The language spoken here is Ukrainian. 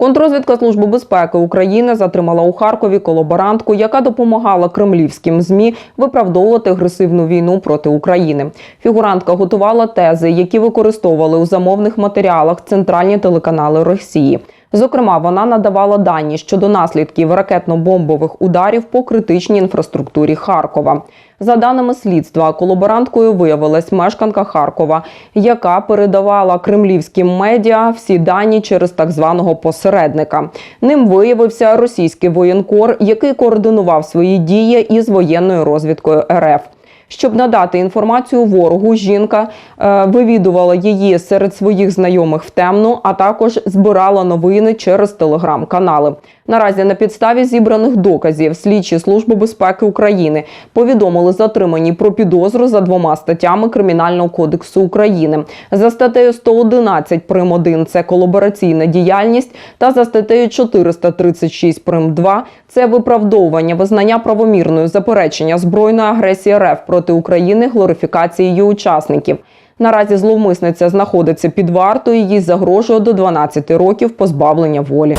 Контрозвідка Служби безпеки України затримала у Харкові колаборантку, яка допомагала кремлівським змі виправдовувати агресивну війну проти України. Фігурантка готувала тези, які використовували у замовних матеріалах центральні телеканали Росії. Зокрема, вона надавала дані щодо наслідків ракетно-бомбових ударів по критичній інфраструктурі Харкова. За даними слідства, колаборанткою виявилась мешканка Харкова, яка передавала кремлівським медіа всі дані через так званого посередника. Ним виявився російський воєнкор, який координував свої дії із воєнною розвідкою РФ. Щоб надати інформацію ворогу, жінка е, вивідувала її серед своїх знайомих в темну, а також збирала новини через телеграм-канали. Наразі на підставі зібраних доказів слідчі служби безпеки України повідомили затримані про підозру за двома статтями Кримінального кодексу України за статтею 111 прим. 1 – це колабораційна діяльність, та за статтею 436 прим. 2 – це виправдовування визнання правомірною заперечення збройної агресії РФ проти України, глорифікації учасників. Наразі зловмисниця знаходиться під вартою, їй загрожує до 12 років позбавлення волі.